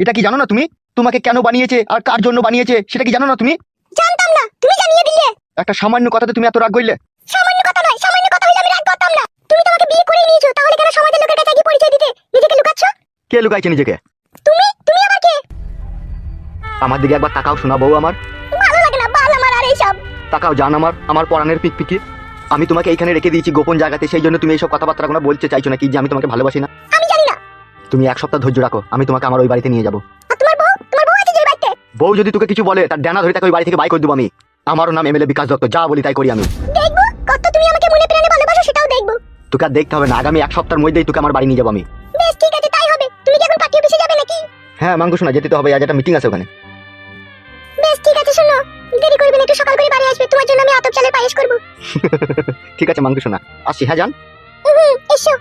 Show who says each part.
Speaker 1: এটা কি জানো না তুমি? তোমাকে কেন বানিয়েছে? আর কার জন্য বানিয়েছে? সেটা কি জানো না তুমি?
Speaker 2: জানতাম না। তুমি জানিয়ে দিলে।
Speaker 1: একটা সামান্য কথাতে তুমি এত রাগ করলে।
Speaker 2: সামান্য কথা নয়। সামান্য কথা হইলে আমি রাগ করতাম না। তুমি তোমাকে বিয়ে করে নিয়েছো। তাহলে কেন সমাজের লোকের কাছে গিয়ে পরিচয় দিতে? নিজেকে লুকাচ্ছ?
Speaker 1: কে লুকাইছে নিজেকে?
Speaker 2: তুমি? তুমি আবার কে?
Speaker 1: আমার দিকে একবার তাকাও শোনা বউ আমার।
Speaker 2: ভালো লাগে না বাল আমার আর এইসব।
Speaker 1: তাকাও জান আমার আমার পরাণের পিকপিকি। আমি তোমাকে এইখানে রেখে দিয়েছি গোপন জায়গাতে সেই জন্য তুমি এইসব কথাবার্তা কোনো বলতে চাইছো না কি যে আমি তোমাকে ভালোবাসি না? তুমি এক সপ্তাহ ধৈর্য রাখো আমি তোমাকে আমার ওই বাড়িতে নিয়ে যাব।
Speaker 2: বউ?
Speaker 1: যদি তোকে কিছু বলে তার ডানা ধরে তাকে ওই বাড়ি থেকে বাই করে দেবো আমি। আমারও নাম এমএলএ বিকাশ দত্ত যা বলি তাই করি আমি।
Speaker 2: দেখব? কত তুমি আমাকে মনে প্রাণে ভালোবাসো সেটাও দেখব।
Speaker 1: তোকে আর দেখতে হবে না আগামী এক সপ্তাহের মধ্যেই তোকে আমার বাড়ি নিয়ে যাব আমি।
Speaker 2: বেশ ঠিক আছে তাই হবে। তুমি কি এখন পার্টি অফিসে যাবে নাকি?
Speaker 1: হ্যাঁ মাঙ্গু শোনা যেতে তো হবে আজ একটা মিটিং আছে ওখানে।
Speaker 2: বেশ ঠিক আছে শোনো। দেরি করবে না একটু সকাল করে বাড়ি আসবে। তোমার জন্য আমি আতপ চালের পায়েস করব।
Speaker 1: ঠিক আছে মাঙ্গু শোনা। আসি হ্যাঁ
Speaker 2: হুম এসো।